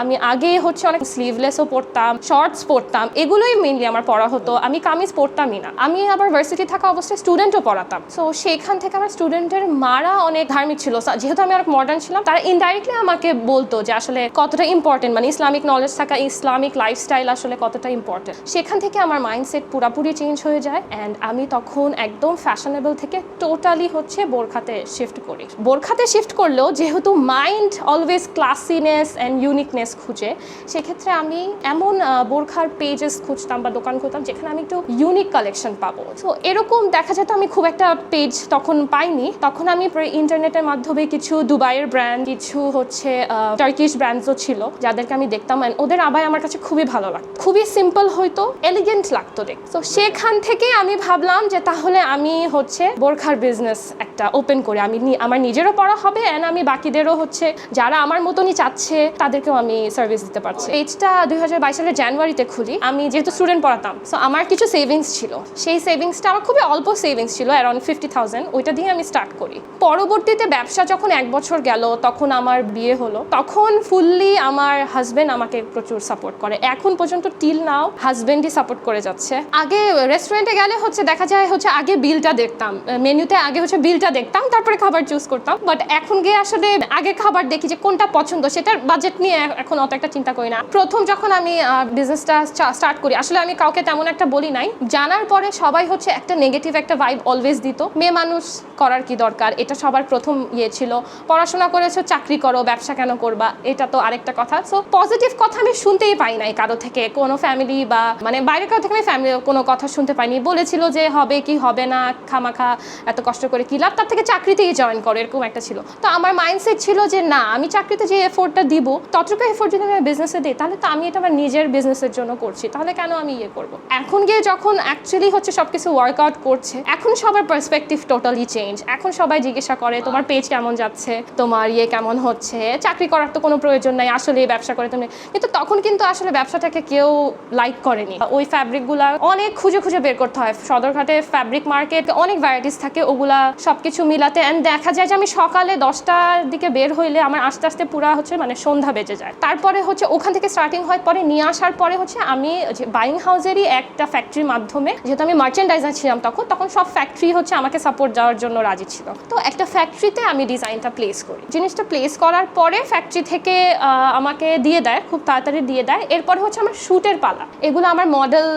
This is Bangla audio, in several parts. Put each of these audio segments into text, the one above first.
আমি আগে হচ্ছে অনেক স্লিভলেসও পরতাম শর্টস পরতাম, এগুলোই মেনলি আমার পড়া হতো। আমি কামিজ পরতামই না। আমি আবার ভার্সিটি থাকা অবস্থায় স্টুডেন্টও পড়াতাম। সো সেখান থেকে আমার স্টুডেন্টের মারা অনেক ধার্মিক ছিল। যেহেতু আমি অনেক মডার্ন ছিলাম, তারা ইনডাইরেক্টলি আমাকে বলতো যে আসলে কতটা ইম্পর্টেন্ট মানে ইসলামিক নলেজ থাকা, ইসলামিক লাইফস্টাইল আসলে কতটা ইম্পর্টেন্ট সেখান থেকে আমার মাইন্ডসেট পুরাপুরি চেঞ্জ হয়ে যায় অ্যান্ড আমি তখন একদম ফ্যাশনেবল থেকে টোটালি হচ্ছে বোরখাতে শিফট করি। বোরখাতে শিফট করলেও যেহেতু mind always classiness and uniqueness খুঁজে, সেক্ষেত্রে আমি এমন বোরখার পেজেস খুঁজতাম বা দোকান খুঁজতাম যেখানে আমি একটু ইউনিক কালেকশন পাবো। তো এরকম দেখা যেত আমি খুব একটা পেজ তখন পাইনি। তখন আমি ইন্টারনেটের মাধ্যমে কিছু দুবাইয়ের ব্র্যান্ড কিছু হচ্ছে টার্কিশ ব্র্যান্ডসও ছিল, যাদেরকে আমি দেখতাম ওদের আবাই আমার কাছে খুবই ভালো লাগতো। খুবই সিম্পল হইতো এলিগেন্ট লাগতো দেখ তো সেখান থেকে আমি ভাবলাম যে তাহলে আমি হচ্ছে বোরখার বিজনেস একটা ওপেন করি। আমি আমার নিজেরও পড়া হবে অ্যান্ড আমি বাকিদেরও হচ্ছে, যারা আমার মতনই চাচ্ছে, তাদেরকেও আমি সার্ভিস দিতে পারছি। পেজটা দুই হাজার বাইশ সালের জানুয়ারিতে খুলি। আমি যেহেতু স্টুডেন্ট পড়াতাম সো আমার কিছু সেভিংস ছিল। সেই সেভিংসটা আমার খুবই অল্প সেভিংস ছিল অ্যারাউন্ড ফিফটি থাউজেন্ড ওইটা দিয়ে আমি স্টার্ট করি। পরবর্তীতে ব্যবসা যখন এক বছর গেল, তখন আমার বিয়ে হলো। তখন ফুললি আমার হাজব্যান্ড আমাকে প্রচুর সাপোর্ট করে। এখন পর্যন্ত টিল নাও হাজবেন্ডই সাপোর্ট করে যাচ্ছে। আগে রেস্টুরেন্টে গেলে হচ্ছে, দেখা যায় হচ্ছে, আগে বিলটা দেখতাম। মেনুতে আগে হচ্ছে বিলটা দেখতাম, তারপরে খাবার চুজ করতাম। বাট এখন গিয়ে আসলে আগে খাবার দেখি যে কোনটা পছন্দ, সেটার বাজেট নিয়ে এখন অত একটা চিন্তা করি না। প্রথম যখন আমি বিজনেসটা স্টার্ট করি, আসলে আমি কাউকে তেমন একটা বলি নাই। জানার পরে সবাই হচ্ছে একটা নেগেটিভ একটা ভাইব অলওয়েজ দিত। মেয়ে মানুষ করার কি দরকার? এটা সবার প্রথম ইয়ে ছিল। পড়াশোনা করেছ, চাকরি করো, ব্যবসা কেন করবা? এটা তো আরেকটা কথা। সো পজিটিভ কথা আমি শুনতেই পাই নাই কারও থেকে। কোনো ফ্যামিলি বা মানে বাইরে কারও থেকে আমি ফ্যামিলি কোনো কথা শুনতে পাইনি। বলেছিল যে হবে কি হবে না, খামাখা, এত কষ্ট করে কি লাভ? তার থেকে চাকরিতেই জয়েন করো, এরকম একটা ছিল। তো আমার মাইন্ডসেট ছিল যে না, আমি চাকরিতে যে এফোর্টটা দিব ততটুকু এফোর্ট যদি আমি বিজনেসে দিই, তাহলে তো আমি এটা আমার নিজের বিজনেসের জন্য করছি। তাহলে কেন আমি ইয়ে করব? এখন গিয়ে যখন অ্যাকচুয়ালি হচ্ছে সব কিছু ওয়ার্কআউট করছে, এখন সবার পার্সপেক্টিভ টোটালি চেঞ্জ এখন সবাই জিজ্ঞাসা করে, তোমার পেজ কেমন যাচ্ছে? তোমার ইয়ে কেমন হচ্ছে? চাকরি করার তো কোনো প্রয়োজন নাই আসলে ব্যবসা করে তুমি। কিন্তু তখন কিন্তু আসলে ব্যবসাটাকে কেউ লাইক করেনি। ওই ফ্যাব্রিকগুলা অনেক খুঁজে খুঁজে বের করতে হয়। সদরঘাটে ফ্যাব্রিক মার্কেট অনেক ভ্যারাইটিস থাকে, ওগুলা সবকিছু মিলাতে। অ্যান্ড দেখা যায় যে আমি সকালে দশটার দিকে বের হইলে আমার আস্তে আস্তে পুরা হচ্ছে মানে সন্ধ্যা বেজে যায়। তারপরে হচ্ছে ওখান থেকে স্টার্টিং হয়, পরে নিয়ে আসার পরে হচ্ছে আমি বাইং হাউসেরই একটা ফ্যাক্টরির মাধ্যমে যেহেতু আমি মার্চেন্ডাইজার ছিলাম তখন তখন সব ফ্যাক্টরি হচ্ছে আমাকে সাপোর্ট দেওয়ার জন্য রাজি ছিল। তো একটা ফ্যাক্টরিতে আমি ডিজাইনটা প্লেস করি। জিনিসটা প্লেস করার পরে ফ্যাক্টরি থেকে আমাকে দিয়ে দেয়, খুব তাড়াতাড়ি দিয়ে দেয়। এরপরে হচ্ছে আমার শ্যুটের পালা। এগুলো আমার মডেল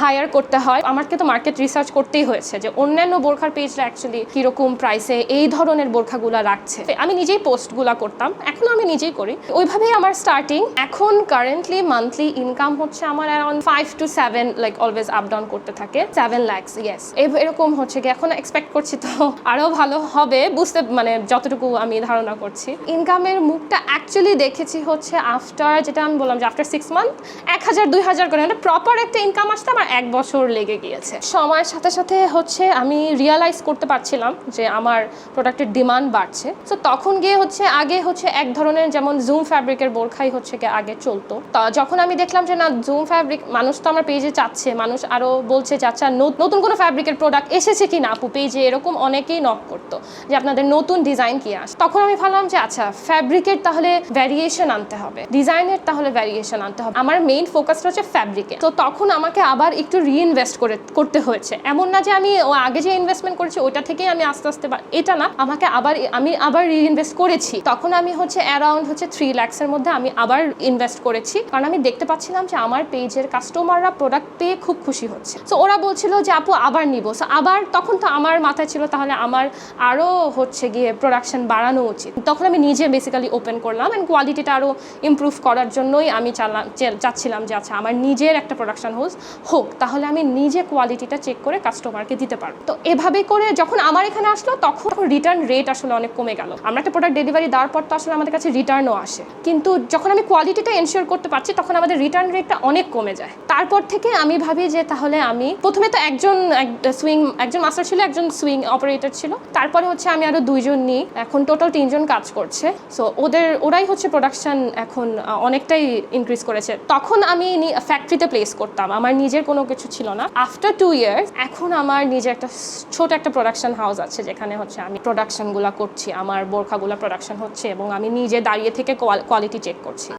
হায়ার করতে হয়। আমাকে তো মার্কেট রিসার্চ করতেই হয়েছে যে অন্যান্য বোরখার পেজরা অ্যাকচুয়ালি কীরকম প্রাইসে এই ধরনের বোরখাগুলো রাখছে। আমি নিজেই পোস্টগুলো করতাম। এখনও আমি নিজেই করি। ওইভাবেই আমার স্টার্টিং এখন কারেন্টলি মান্থলি ইনকাম হচ্ছে আমার around five to seven like always up down করতে থাকে। সেভেন ল্যাক্স ইয়েস এরকম হচ্ছে কি, এখন এক্সপেক্ট করছি তো আরও ভালো হবে, বুঝতে মানে যতটুকু আমি ধারণা করছি। ইনকামের মুখটা অ্যাকচুয়ালি দেখেছি হচ্ছে আফটার যেটা আমি বললাম যে আফটার সিক্স মান্থ এক হাজার, দুই হাজার করে। মানে প্রপার একটা ইনকাম আসতে আমার এক বছর লেগে গিয়েছে। সময়ের সাথে সাথে হচ্ছে আমি রিয়ালাইজ করতে পারছিলাম যে আমার প্রোডাক্টের ডিমান্ড বাড়ছে। তো তখন গিয়ে হচ্ছে আগে হচ্ছে এক ধরনের যেমন জুম ফ্যাব্রিকের বোরখাই হচ্ছে গিয়ে আগে চলতো। তা যখন আমি দেখলাম যে না জুম ফ্যাব্রিক মানুষ তো আমার পেজে চাচ্ছে, মানুষ আরও বলছে যে আচ্ছা নতুন কোনো ফ্যাব্রিকের প্রোডাক্ট এসেছে কি না আপু পেজে এরকম অনেকেই নক করতো যে, আপনাদের নতুন ডিজাইন কি আস তখন আমি ভাবলাম যে আচ্ছা ফ্যাব্রিকের তাহলে ভ্যারিয়েশন আনতে হবে। ডিজাইনের তাহলে ভ্যারিয়েশন আনতে হবে। আমার মেইন ফোকাসটা হচ্ছে ফ্যাব্রিকে তো তখন আমাকে আবার একটু রিইনভেস্ট করে, করতে হয়েছে। এমন না যে আমি আগে যে ইনভেস্টমেন্ট করেছি, ওইটা থেকেই আমি আস্তে আস্তে এটা না, আমাকে আবার, আমি আবার রিইনভেস্ট করেছি। তখন আমি হচ্ছে অ্যারাউন্ড হচ্ছে থ্রি ল্যাক্সের মধ্যে আমি আবার ইনভেস্ট করেছি। কারণ আমি দেখতে পাচ্ছিলাম যে আমার পেজের কাস্টমাররা প্রোডাক্ট পেয়ে খুব খুশি হচ্ছে। সো ওরা বলছিল যে, আপু, আবার নিব। সো আবার তখন তো আমার মাথায় ছিল তাহলে আমার আরও হচ্ছে গিয়ে প্রোডাকশন বাড়ানো উচিত। তখন আমি নিজে বেসিক্যালি ওপেন করলাম অ্যান্ড কোয়ালিটিটা আরও ইমপ্রুভ করার জন্যই আমি চাচ্ছিলাম যে আচ্ছা আমার নিজের একটা প্রোডাকশন হোক হোক, তাহলে আমি নিজে কোয়ালিটিটা চেক করে কাস্টমারকে দিতে পারব। তো এভাবে করে যখন আমার এখানে আসলো, তখন রিটার্ন রেট আসলে অনেক কমে গেল। আমরা একটা প্রোডাক্ট ডেলিভারি দেওয়ার পর তো আসলে আমাদের কাছে রিটার্নও আসে। কিন্তু যখন আমি কোয়ালিটিটা এনশিওর করতে পারছি, তখন আমাদের রিটার্ন রেটটা অনেক কমে যায়। তারপর থেকে আমি ভাবি যে তাহলে আমি, প্রথমে তো একজন সুইং একজন মাস্টার ছিল, একজন সুইং অপারেটর ছিল। তারপরে হচ্ছে আমি আরও দুইজন নিই। এখন টোটাল তিনজন কাজ করছে। সো ওদের, ওরাই হচ্ছে প্রোডাকশন এখন অনেকটাই ইনক্রিজ করেছে। তখন আমি ফ্যাক্টরিতে প্লেস করতাম। আমার নিজের কোনো কিছু ছিল না। আফটার টু ইয়ার্স এখন আমার নিজে একটা ছোট একটা প্রোডাকশন হাউস আছে, যেখানে হচ্ছে আমি প্রোডাকশনগুলো করছি। আমার বোরখাগুলো প্রোডাকশন হচ্ছে এবং আমি নিজে দাঁড়িয়ে থেকে কোয়ালিটি চেক করছি।